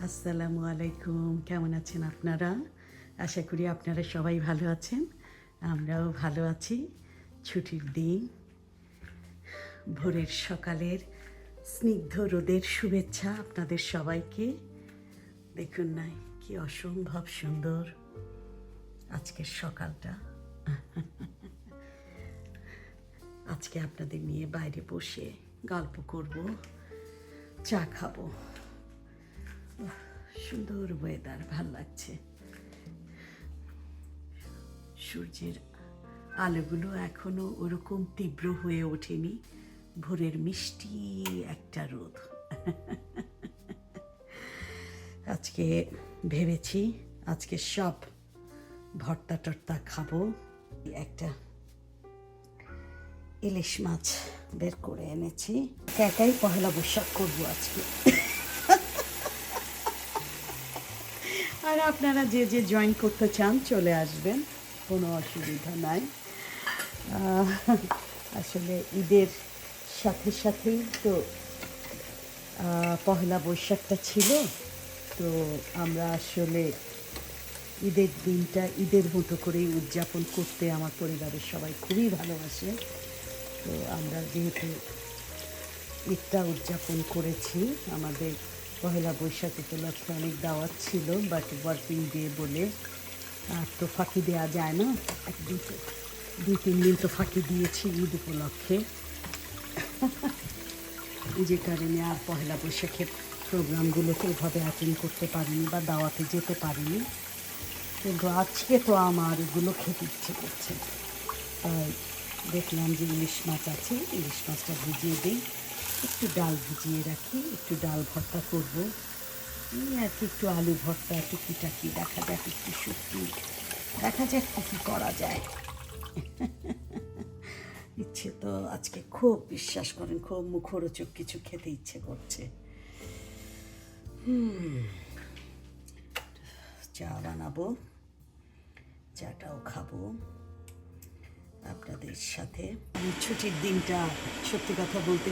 আসসালামু আলাইকুম। কেমন আছেন আপনারা? আশা করি আপনারা সবাই ভালো আছেন। আমরাও ভালো আছি। ছুটির দিন। ভোরের সকালের স্নিগ্ধ রোদের শুভেচ্ছা আপনাদের সবাইকে। দেখুন নাই কি অসম্ভব সুন্দর আজকের সকালটা। আজকে আপনাদের নিয়ে বাইরে বসে গল্প করব, চা খাব। সুন্দর ওয়েদার ভালো লাগছে। সূর্যের আলোগুলো এখনও ওরকম তীব্র হয়ে ওঠেনি। ভোরের মিষ্টি একটা রোদ। আজকে ভেবেছি আজকে সব ভর্তা টর্তা খাব। একটা ইলিশ মাছ বের করে এনেছি। একা একাই পহেলা বৈশাখ করব আজকে। আর আপনারা যে যে জয়েন করতে চান, চলে আসবেন। কোনো অসুবিধা নাই। আসলে ঈদের সাথে সাথেই তো পহেলা বৈশাখটা ছিল। তো আমরা আসলে ঈদের দিনটা ঈদের মতো করেই উদযাপন করতে আমার পরিবারের সবাই খুবই ভালোবাসে। তো আমরা যেহেতু ঈদটা উদযাপন করেছি, আমাদের পহেলা বৈশাখ উপলক্ষে অনেক দাওয়াত ছিল বাট ওয়ার্কিং ডে বলে, আর তো ফাঁকি দেওয়া যায় না। দুই, তিন দিন তো ফাঁকি দিয়েছি ঈদ উপলক্ষে। যে কারণে আর পহেলা বৈশাখের প্রোগ্রামগুলোকে ওভাবে অ্যাটেন্ড করতে পারিনি বা দাওয়াতে যেতে পারিনি। কিন্তু আজকে তো আমার এগুলো খেতে ইচ্ছে করছে। তাই দেখলাম যে ইলিশ মাছ আছে, ইলিশ মাছটা ভিজিয়ে দিই। একটু ডাল ভিজিয়ে রাখি, একটু ডাল ভর্তা করব। এই আর কি, একটু আলু ভর্তা, টুকিটাকি, দেখা যাক একটু শুক্তি দেখা যাক কী কী করা যায়। ইচ্ছে তো আজকে খুব বিশ্বাস করেন, খুব মুখরোচক কিছু খেতে ইচ্ছে করছে। চা বানাবো, চাটাও খাব। আপনাদের সাথে। ছুটির দিনটা সত্যি কথা বলতে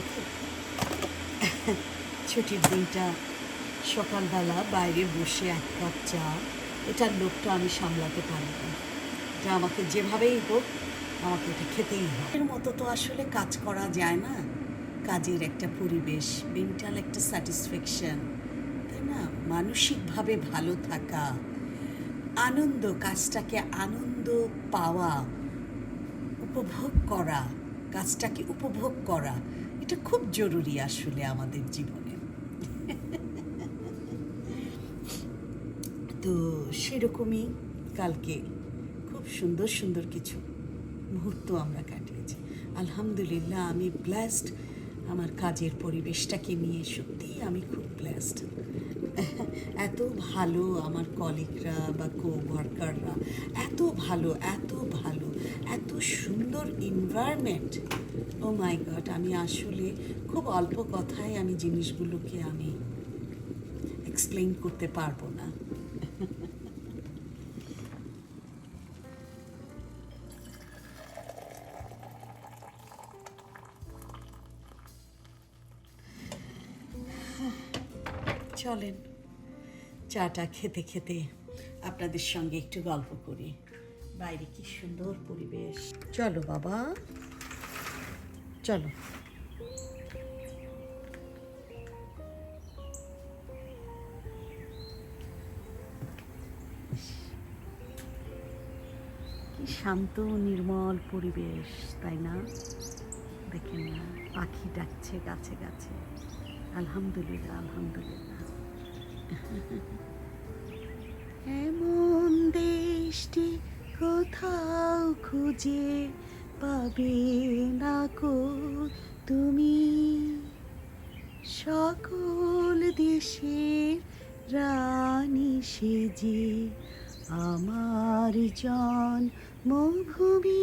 ছুটির দিনটা সকালবেলা বাইরে বসে এক কাপ চা, এটার লোকটা আমি সামলাতে পারি না। যা আমাকে যেভাবেই হোক, আমাকে এটা খেতেই হয় এর মতো তো আসলে কাজ করা যায় না। কাজের একটা পরিবেশ মেন্টাল একটা স্যাটিসফ্যাকশন তাই না? মানসিকভাবে ভালো থাকা, আনন্দ, কাজটাকে আনন্দ পাওয়া উপভোগ করা কাজটাকে উপভোগ করা, এটা খুব জরুরি আসলে আমাদের জীবনে। তো সেরকমই কালকে খুব সুন্দর সুন্দর কিছু মুহূর্ত আমরা কাটিয়েছি। আলহামদুলিল্লাহ, আমি ব্লেসড আমার কাজের পরিবেশটাকে নিয়ে সত্যিই আমি খুব ব্লেসড এত ভালো আমার কলিগরা বা কো ওয়ার্কাররা এত ভালো এত ভালো, এত সুন্দর এনভায়রনমেন্ট ও মাই গড আমি আসলে খুব অল্প কথায় আমি জিনিসগুলোকে আমি এক্সপ্লেন করতে পারব না। চাটা খেতে খেতে আপনাদের সঙ্গে একটু গল্প করি। বাইরে কি সুন্দর পরিবেশ। চলো বাবা। চলো। কি শান্ত, নির্মল পরিবেশ, তাই না? দেখেন না, পাখি ডাকছে, গাছে গাছে। আলহামদুলিল্লাহ আলহামদুলিল্লাহ। এমন দেশটি কোথাও খুঁজে পাবে না কো তুমি। সকল দেশের রানী সেজে আমার জন্মভূমি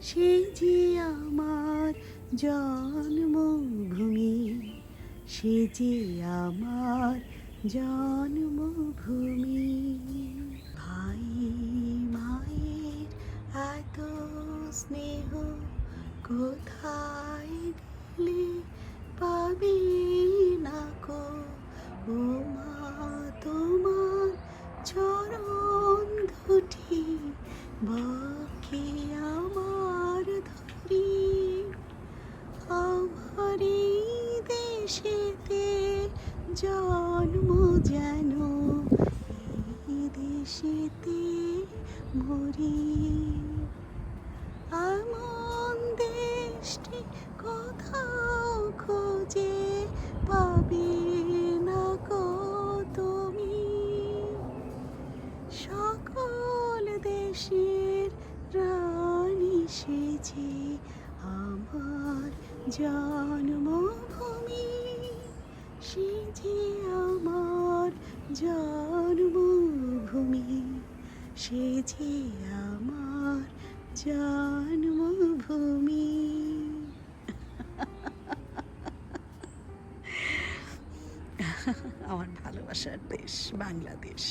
সে যে আমার জন্মভূমি সে যে আমার জন্মভূমি। ভাই মায়ের এত স্নেহ কোথায় গেলে পাবি না কো ও মা, তোমার চরণ দুটি বাকি আমার জন্ম যেন এই দেশেতে মরি। এমন দেশটি কোথাও খুঁজে পাবে না কো তুমি। সকল দেশের রানী সেজে আমার জন্মভূমি সেজে আমার জন্মভূমি। আমার ভালোবাসার দেশ বাংলাদেশ।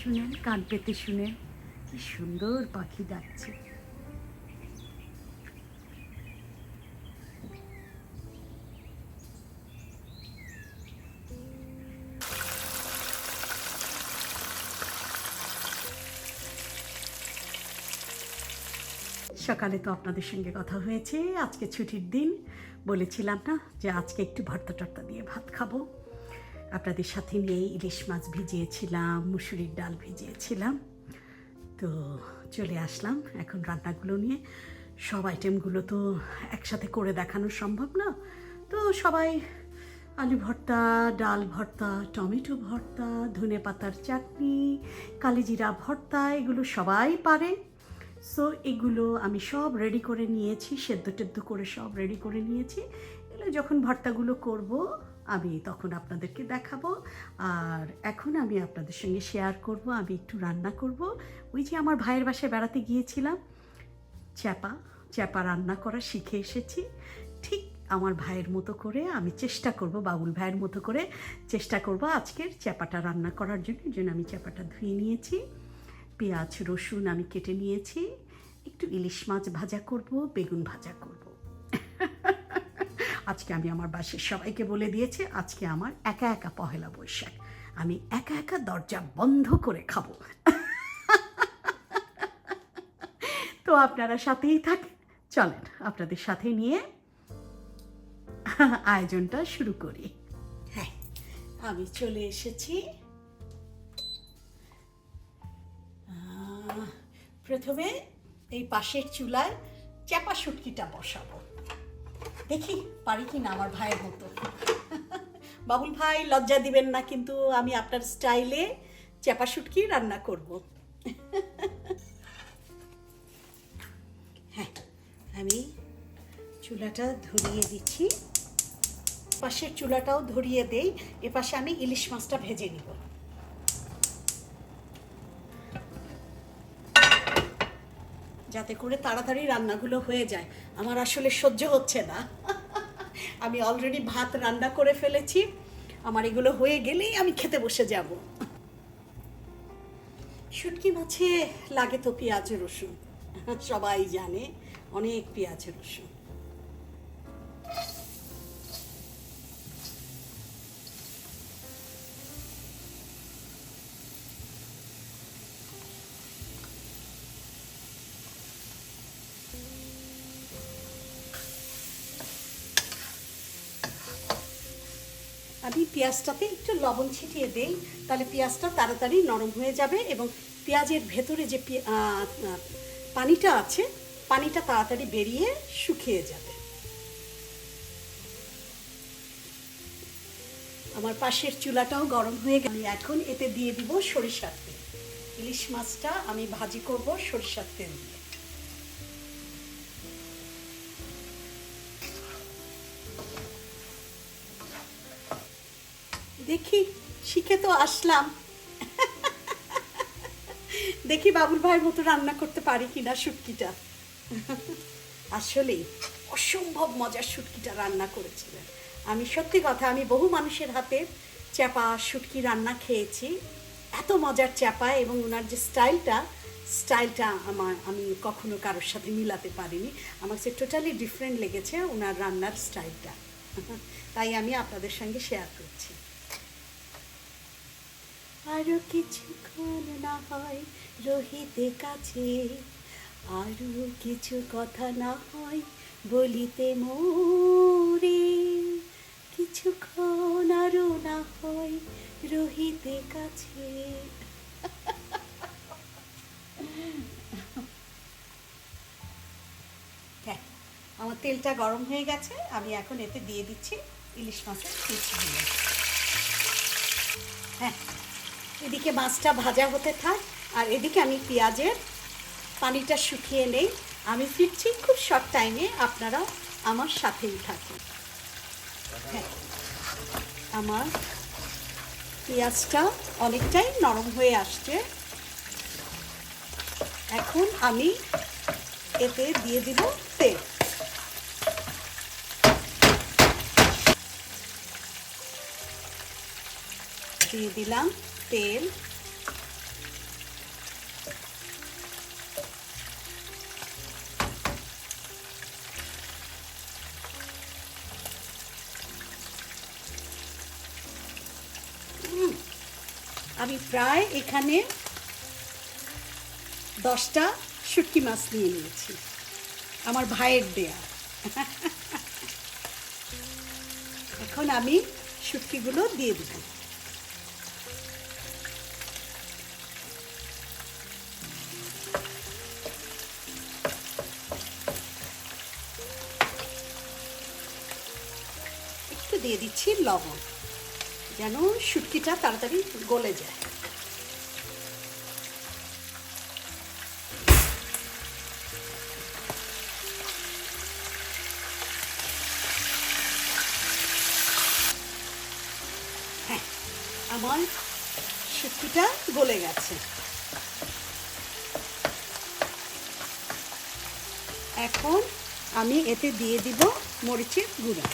শুনেন, কান পেতে শুনে কি সুন্দর পাখি ডাকছে। সকালে তো আপনাদের সঙ্গে কথা হয়েছে। আজকে ছুটির দিন। বলেছিলাম না যে আজকে একটু ভর্তা টর্তা দিয়ে ভাত খাব। আপনাদের সাথে নিয়ে ইলিশ মাছ ভিজিয়েছিলাম, মুসুরির ডাল ভিজিয়েছিলাম। তো চলে আসলাম এখন রান্নাগুলো নিয়ে। সব আইটেমগুলো তো একসাথে করে দেখানো সম্ভব না। তো সবাই আলু ভর্তা, ডাল ভর্তা, টমেটো ভর্তা ধনে পাতার চাটনি, কালিজিরা ভর্তা, এগুলো সবাই পারে। সো এগুলো আমি সব রেডি করে নিয়েছি সেদ্ধ টেদ্ধ করে সব রেডি করে নিয়েছি। এগুলো যখন ভর্তাগুলো করব, আমি তখন আপনাদেরকে দেখাবো। আর এখন আমি আপনাদের সঙ্গে শেয়ার করব, আমি একটু রান্না করব। ওই যে আমার ভাইয়ের বাসায় বেড়াতে গিয়েছিলাম, চ্যাপা চ্যাপা রান্না করা শিখে এসেছি। ঠিক আমার ভাইয়ের মতো করে আমি চেষ্টা করব, বাবুল ভাইয়ের মতো করে চেষ্টা করব আজকের চ্যাপাটা রান্না করার জন্য। জন্য আমি চ্যাপাটা ধুয়ে নিয়েছি। পেঁয়াজ, রসুন আমি কেটে নিয়েছি। একটু ইলিশ মাছ ভাজা করব, বেগুন ভাজা করব। আজকে আমি আমার বাসের সবাইকে বলে দিয়েছি, আজকে আমার একা একা পহেলা বৈশাখ। আমি একা একা দরজা বন্ধ করে খাব। তো আপনারা সাথেই থাকেন চলেন আপনাদের সাথে নিয়ে আয়োজনটা শুরু করি। হ্যাঁ আমি চলে এসেছি। প্রথমে এই পাশের চুলায় চাপা শুটকিটা বসাবো। দেখি পারি কি না আমার ভাইয়ের মতো। বাবুল ভাই, লজ্জা দিবেন না, কিন্তু আমি আপনার স্টাইলে চাপা শুটকি রান্না করব। হ্যাঁ আমি চুলাটা ধরিয়ে দিচ্ছি। পাশের চুলাটাও ধরিয়ে দেই। এ পাশে আমি ইলিশ মাছটা ভেজে নিব। যাতে করে তাড়াতাড়ি রান্নাগুলো হয়ে যায়। আমার আসলে সহ্য হচ্ছে না। আমি অলরেডি ভাত রান্না করে ফেলেছি। আমার এগুলো হয়ে গেলেই আমি খেতে বসে যাব। শুটকি মাছে লাগে তো পেঁয়াজ রসুন। সবাই জানে, অনেক পেঁয়াজ রসুন। পেঁয়াজটাতে একটু লবণ ছিটিয়ে দেই, তাহলে পেঁয়াজটা তাড়াতাড়ি নরম হয়ে যাবে এবং পেঁয়াজের ভেতরে যে পানিটা আছে, পানিটা তাড়াতাড়ি বেরিয়ে শুকিয়ে যাবে। আমার পাশের চুলাটাও গরম হয়ে গেল। এখন এতে দিয়ে দিব সরিষার তেল। ইলিশ মাছটা আমি ভাজি করব সরিষার তেল দিয়ে। দেখি, শিখে তো আসলাম। দেখি বাবুল ভাইয়ের মতো রান্না করতে পারি কিনা শুটকিটা। আসলেই অসম্ভব মজার শুটকিটা রান্না করেছিলেন। আমি সত্যি কথা, আমি বহু মানুষের হাতে চ্যাপা, শুটকি রান্না খেয়েছি। এত মজার চ্যাপা এবং ওনার যে স্টাইলটা স্টাইলটা আমার, আমি কখনো কারোর সাথে মিলাতে পারিনি। আমার কাছে টোটালি ডিফারেন্ট লেগেছে ওনার রান্নার স্টাইলটা। তাই আমি আপনাদের সঙ্গে শেয়ার করছি। আরও কিছুক্ষণ না হয় রহিতে কাছে। আরও কিছু কথা না হয় বলিতে মোরে। কিছুক্ষণ আরও না হয় রহিতে কাছে। হ্যাঁ আমার তেলটা গরম হয়ে গেছে, আমি এখন এতে দিয়ে দিচ্ছি ইলিশ মাছের হ্যাঁ। এদিকে মাছটা ভাজা হতে থাক, আর এদিকে আমি পেঁয়াজের পানিটা শুকিয়ে নেই। আমি ফিরছি খুব শর্ট টাইমে আপনারা আমার সাথেই থাকুন। হ্যাঁ আমার পেঁয়াজটা অনেকটাই নরম হয়ে আসছে। এখন আমি এতে দিয়ে দিব তেল। দিয়ে দিলাম। তেল। আমি প্রায় এখানে দশটা শুটকি মাছ নিয়ে নিয়েছি। আমার ভাইয়ের দেয়া। এখন আমি শুটকিগুলো দিয়ে দেব। দিয়ে দিচ্ছি লবণ। যেন শুটকিটা তাড়াতাড়ি গলে যায়। হ্যাঁ আমার শুটকিটা গলে গেছে। এখন আমি এতে দিয়ে দিব মরিচের গুঁড়া।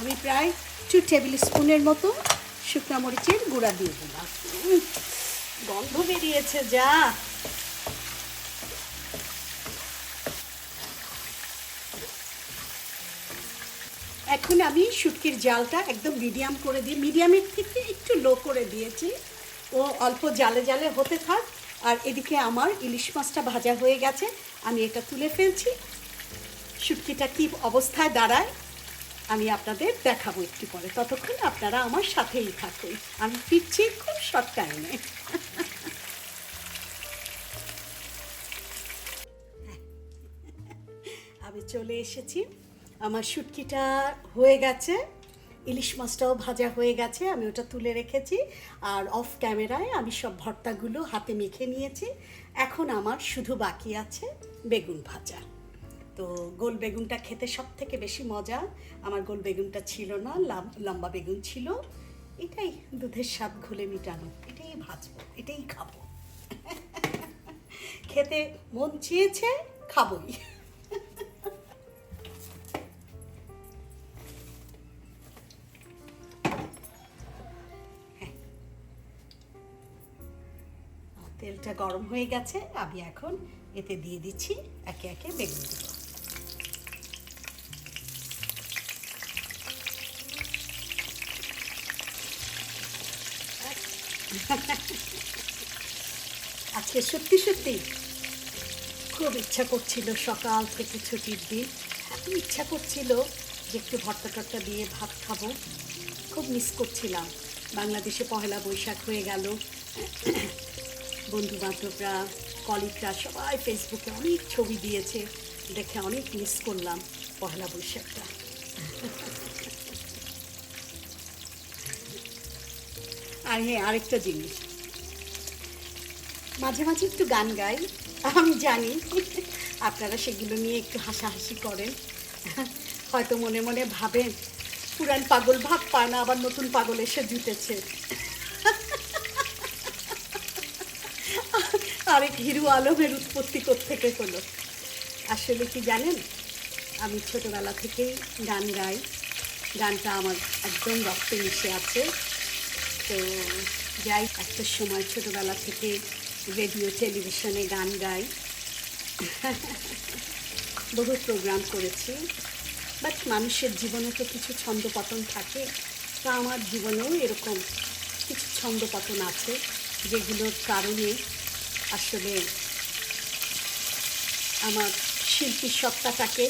আমি প্রায় টু টেবিল স্পুনের মতো শুকনো মরিচের গুঁড়া দিয়ে দিলাম। গন্ধ বেরিয়েছে, যা। এখন আমি শুটকির জালটা একদম মিডিয়াম করে দিয়ে মিডিয়ামের থেকে একটু লো করে দিয়েছি। ও অল্প জালে জালে হতে থাক। আর এদিকে আমার ইলিশ মাছটা ভাজা হয়ে গেছে। আমি এটা তুলে ফেলছি। শুটকিটা কী অবস্থায় দাঁড়ায়? আমি আপনাদের দেখাবো একটু পরে। ততক্ষণ আপনারা আমার সাথেই থাকুন। আমি ফিরছি খুব শর্ট টাইমে আমি চলে এসেছি। আমার শুটকিটা হয়ে গেছে। ইলিশ মাছটাও ভাজা হয়ে গেছে। আমি ওটা তুলে রেখেছি। আর অফ ক্যামেরায় আমি সব ভর্তাগুলো হাতে মেখে নিয়েছি। এখন আমার শুধু বাকি আছে বেগুন ভাজা। তো গোল বেগুনটা খেতে সব থেকে বেশি মজা। আমার গোল বেগুনটা ছিল না, লাম- লম্বা বেগুন ছিল। এটাই দুধের স্বাদ ঘুলে মিটানো, এটাই ভাজবো, এটাই খাব। খেতে মন চেয়েছে, খাবই। হ্যাঁ। তেলটা গরম হয়ে গেছে, আমি এখন এতে দিয়ে দিচ্ছি একে একে বেগুন বেগুনগুলো। আজকে সত্যি সত্যি খুব ইচ্ছা করছিল সকাল থেকে ছুটির দিন। এত ইচ্ছা করছিল যে একটু ভর্তা টর্তা দিয়ে ভাত খাব। খুব মিস করছিলাম। বাংলাদেশে পহেলা বৈশাখ হয়ে গেল। বন্ধু বান্ধবরা কলিগরা সবাই ফেসবুকে অনেক ছবি দিয়েছে। দেখে অনেক মিস করলাম পহেলা বৈশাখটা। আর হ্যাঁ আরেকটা জিনিস। মাঝে মাঝে একটু গান গাই, আমি জানি আপনারা সেগুলো নিয়ে একটু হাসাহাসি করেন। হয়তো মনে মনে ভাবেন, পুরান পাগল ভাব পায় না, আবার নতুন পাগল এসে জুটেছে। আরেক হিরু আলমের উৎপত্তি থেকে হলো? আসলে কি জানেন? আমি ছোটবেলা থেকেই গান গাই। গানটা আমার একদম রক্তে মিশে আছে। তো যাই একটা সময় ছোটোবেলা থেকে রেডিও, টেলিভিশনে গান গাই। বহু প্রোগ্রাম করেছি। বাট মানুষের জীবনে তো কিছু ছন্দপতন থাকে। তা আমার জীবনেও এরকম কিছু ছন্দপতন আছে, যেগুলোর কারণে আসলে আমার শিল্পী সত্তাটাকে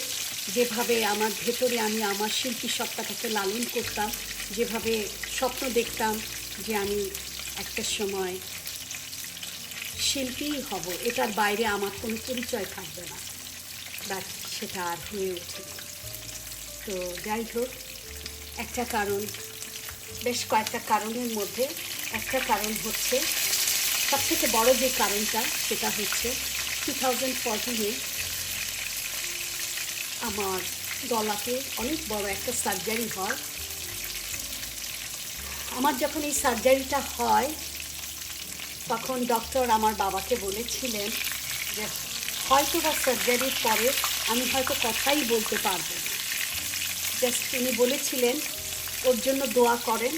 যেভাবে আমার ভেতরে আমি আমার শিল্পী সত্তাটাকে লালন করতাম, যেভাবে স্বপ্ন দেখতাম যে আমি একটা সময় শিল্পীই হব, এটার বাইরে আমার কোনো পরিচয় থাকবে না। বাট সেটা আর হয়ে ওঠেনি তো যাই হোক, একটা কারণ, বেশ কয়েকটা কারণের মধ্যে একটা কারণ হচ্ছে, সবথেকে বড় যে কারণটা, সেটা হচ্ছে টু থাউজেন্ড ফোরটিনে আমার গলাতে অনেক বড় একটা সার্জারি হয়। আমার যখন এই সার্জারিটা হয়, তখন ডক্টর আমার বাবাকে বলেছিলেন যে, হয়তো বা সার্জারির পরে আমি হয়তো কথাই বলতে পারব জাস্ট তিনি বলেছিলেন, ওর জন্য দোয়া করেন,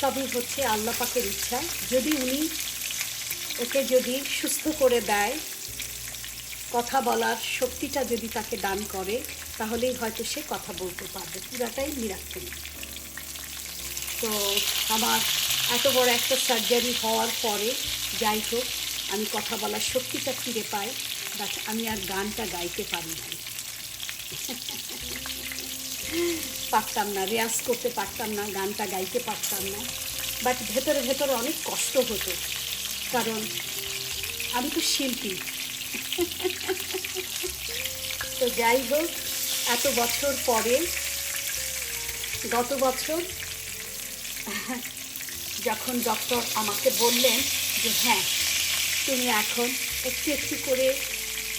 সবই হচ্ছে আল্লাহ পাকের ইচ্ছা যদি উনি ওকে যদি সুস্থ করে দেয়, কথা বলার শক্তিটা যদি তাকে দান করে, তাহলেই হয়তো সে কথা বলতে পারবে। পুরাটাই মিরাক্কেল তো আমার এত বড় একটা সার্জারি হওয়ার পরে যাই হোক আমি কথা বলার শক্তিটা ফিরে পাই বাট আমি আর গানটা গাইতে পারি না পারতাম না রেয়াজ করতে পারতাম না, গানটা গাইতে পারতাম না। বাট ভেতরে ভেতরে অনেক কষ্ট হতো, কারণ আমি তো শিল্পী। তো যাই হোক এত বছর পরে, গত বছর যখন ডক্টর আমাকে বললেন যে হ্যাঁ তুমি এখন একটু একটু করে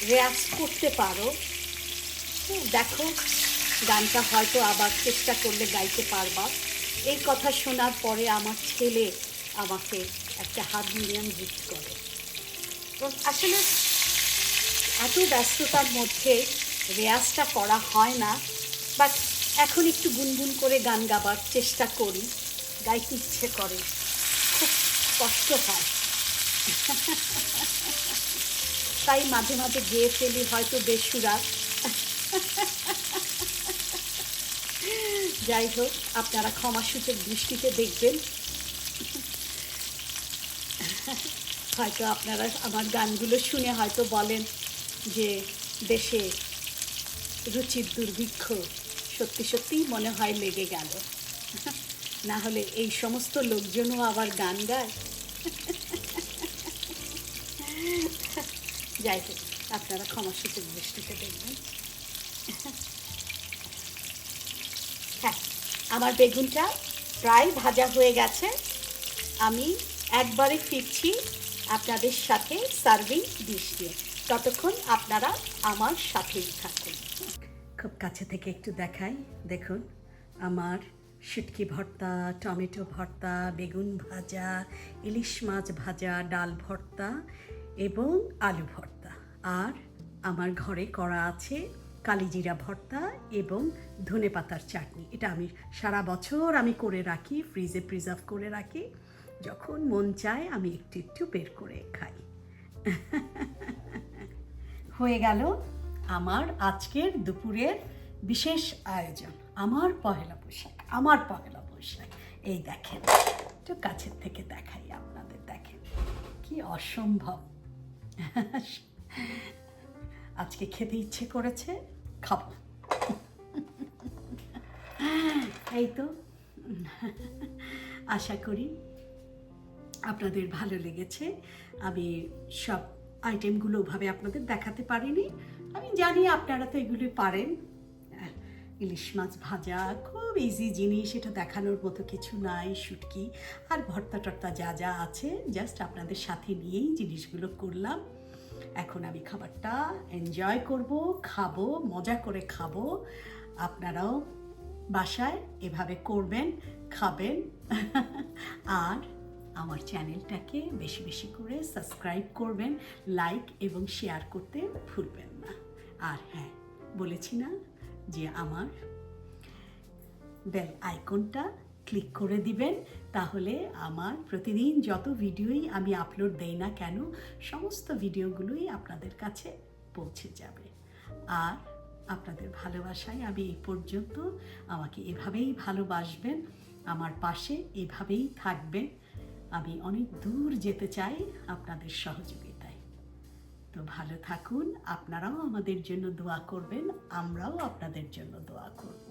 রেয়াজ করতে পারো। দেখো, গানটা হয়তো আবার চেষ্টা করলে গাইতে পারবা। এই কথা শোনার পরে আমার ছেলে আমাকে একটা হারমোনিয়াম গিফট করে। আসলে এত ব্যস্ততার মধ্যে রেয়াজটা করা হয় না, বাট এখন একটু গুনগুন করে গান গাবার চেষ্টা করি। গাইতে ইচ্ছে করে। খুব কষ্ট হয়। তাই মাঝে মাঝে গেয়ে ফেলি হয়তো বেসুরা। যাই হোক, আপনারা ক্ষমাসূচক দৃষ্টিতে দেখবেন। হয়তো আপনারা আমার গানগুলো শুনে হয়তো বলেন যে দেশে রুচির দুর্ভিক্ষ সত্যি সত্যিই মনে হয় লেগে গেল। না হলে এই সমস্ত লোকজনও আবার গান গায়? যাই হোক, আপনারা ক্ষমাসূচক দৃষ্টিতে দেখবেন। হ্যাঁ আমার বেগুনটা প্রায় ভাজা হয়ে গেছে। আমি একবারে ফিরছি আপনাদের সাথে সার্ভিং ডিশ দিয়ে। ততক্ষণ আপনারা আমার সাথেই থাকুন। খুব কাছে থেকে একটু দেখাই, দেখুন, আমার শুটকি ভর্তা, টমেটো ভর্তা, বেগুন ভাজা, ইলিশ মাছ ভাজা, ডাল ভর্তা এবং আলু ভর্তা। আর আমার ঘরে করা আছে কালিজিরা ভর্তা এবং ধনে পাতার চাটনি। এটা আমি সারা বছর আমি করে রাখি, ফ্রিজে প্রিজার্ভ করে রাখি। যখন মন চায় আমি একটু একটু বের করে খাই। হয়ে গেল আমার আজকের দুপুরের বিশেষ আয়োজন, আমার পহেলা বৈশাখ আমার পহেলা বৈশাখ এই দেখেন, একটু কাছের থেকে দেখাই আপনাদের, দেখেন, কি অসম্ভব। আজকে খেতে ইচ্ছে করেছে, খাব। এই তো, আশা করি আপনাদের ভালো লেগেছে। আমি সব আইটেমগুলো ওভাবে আপনাদের দেখাতে পারিনি। আমি জানি আপনারা তো এগুলি পারেন। ইলিশ মাছ ভাজা খুব ইজি জিনিস, এটা দেখানোর মতো কিছু নাই শুটকি আর ভর্তা টর্তা যা যা আছে জাস্ট আপনাদের সাথে নিয়েই জিনিসগুলো করলাম। এখন আমি খাবারটা এনজয় করব, খাব, মজা করে খাব। আপনারাও বাসায় এভাবে করবেন, খাবেন। আর আমার চ্যানেলটাকে বেশি বেশি করে সাবস্ক্রাইব করবেন লাইক এবং শেয়ার করতে ভুলবেন না। আর হ্যাঁ বলেছি না যে আমার বেল আইকনটা ক্লিক করে দিবেন, তাহলে আমার প্রতিদিন যত ভিডিওই আমি আপলোড দেই না কেন, সমস্ত ভিডিওগুলোই আপনাদের কাছে পৌঁছে যাবে। আর আপনাদের ভালোবাসায় আমি এই পর্যন্ত আমাকে এভাবেই ভালোবাসবেন, আমার পাশে এভাবেই থাকবেন। আমি অনেক দূর যেতে চাই আপনাদের সহযোগিতায় তো ভালো থাকুন আপনারাও আমাদের জন্য দোয়া করবেন আমরাও আপনাদের জন্য দোয়া করব।